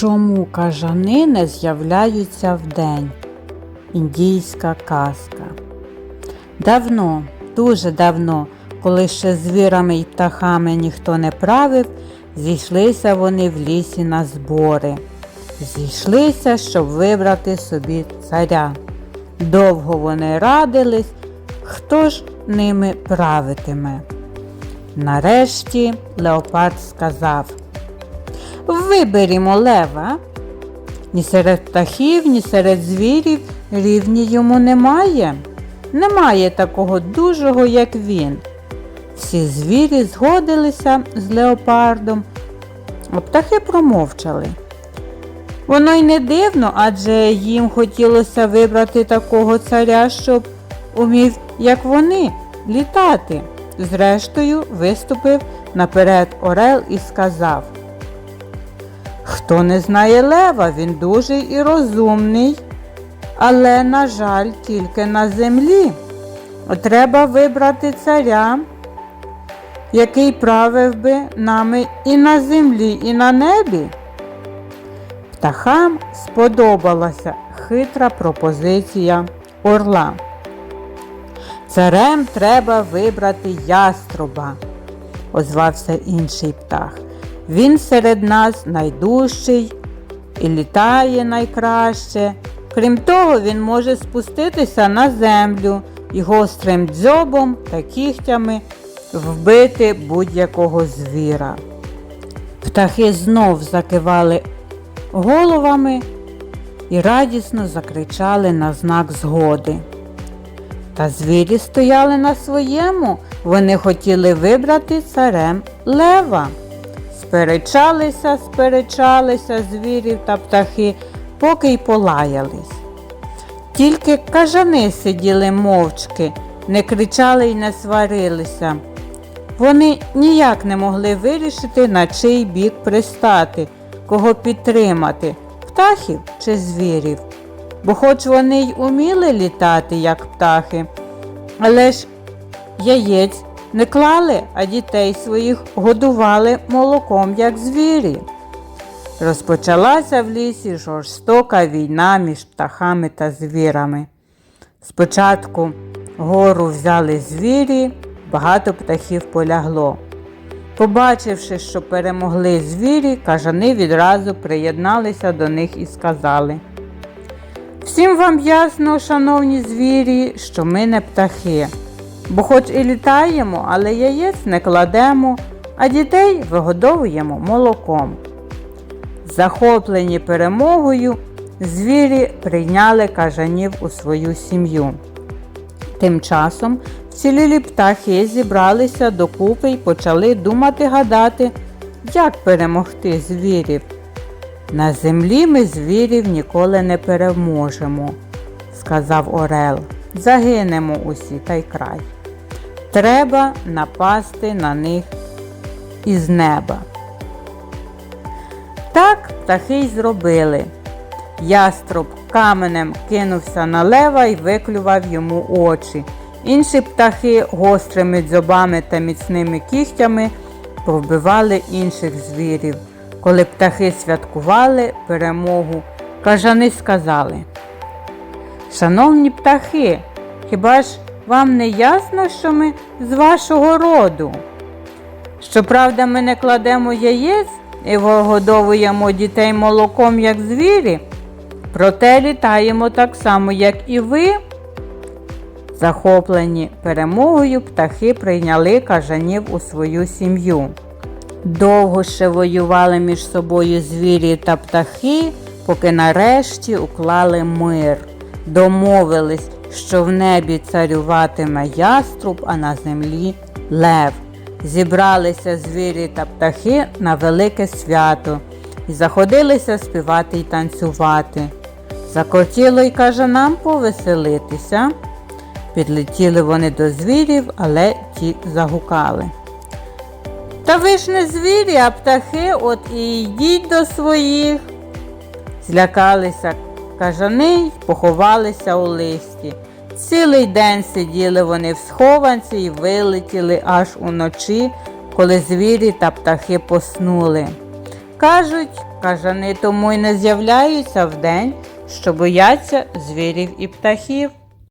Чому кажани не з'являються вдень? Індійська казка. Давно, дуже давно, коли ще звірами й птахами ніхто не правив, зійшлися вони в лісі на збори. Зійшлися, щоб вибрати собі царя. Довго вони радились, хто ж ними правитиме. Нарешті Леопард сказав Виберімо лева. Ні серед птахів, ні серед звірів рівні йому немає. Немає такого дужого, як він. Всі звірі згодилися з леопардом, а птахи промовчали. Воно й не дивно, адже їм хотілося вибрати такого царя, щоб умів, як вони, літати. Зрештою, виступив наперед Орел і сказав Хто не знає лева, він дужий і розумний, але, на жаль, тільки на землі. Треба вибрати царя, який правив би нами і на землі, і на небі. Птахам сподобалася хитра пропозиція орла. Царем треба вибрати яструба, озвався інший птах. Він серед нас найдужчий і літає найкраще. Крім того, він може спуститися на землю і гострим дзьобом та кігтями вбити будь-якого звіра. Птахи знов закивали головами і радісно закричали на знак згоди. Та звірі стояли на своєму, вони хотіли вибрати царем лева. Сперечалися, сперечалися звірів та птахи, поки й полаялись. Тільки кажани сиділи мовчки, не кричали й не сварилися. Вони ніяк не могли вирішити, на чий бік пристати, кого підтримати, птахів чи звірів. Бо хоч вони й уміли літати, як птахи, але ж яєць не клали, а дітей своїх годували молоком, як звірі. Розпочалася в лісі жорстока війна між птахами та звірами. Спочатку гору взяли звірі, багато птахів полягло. Побачивши, що перемогли звірі, кажани відразу приєдналися до них і сказали Всім вам ясно, шановні звірі, що ми не птахи, бо хоч і літаємо, але яєць не кладемо, а дітей вигодовуємо молоком. Захоплені перемогою, звірі прийняли кажанів у свою сім'ю. Тим часом вцілілі птахи зібралися докупи й почали думати гадати, як перемогти звірів. На землі ми звірів ніколи не переможемо, сказав Орел. Загинемо усі та й край. Треба напасти на них із неба. Так птахи й зробили. Яструб каменем кинувся на лева і виклював йому очі. Інші птахи гострими дзьобами та міцними кігтями повбивали інших звірів. Коли птахи святкували перемогу, кажани сказали Шановні птахи, хіба ж вам не ясно, що ми з вашого роду? Щоправда, ми не кладемо яєць і вигодовуємо дітей молоком, як звірі, проте літаємо так само, як і ви. Захоплені перемогою птахи прийняли кажанів у свою сім'ю. Довго ще воювали між собою звірі та птахи, поки нарешті уклали мир, домовились, що в небі царюватиме яструб, а на землі лев. Зібралися звірі та птахи на велике свято і заходилися співати й танцювати. Закотіло й каже нам повеселитися. Підлетіли вони до звірів, але ті загукали. Та ви ж не звірі, а птахи, от і йдіть до своїх. Злякалися кажани й поховалися у листі. Цілий день сиділи вони в схованці і вилетіли аж уночі, коли звірі та птахи поснули. Кажуть, кажани тому й не з'являються вдень, що бояться звірів і птахів.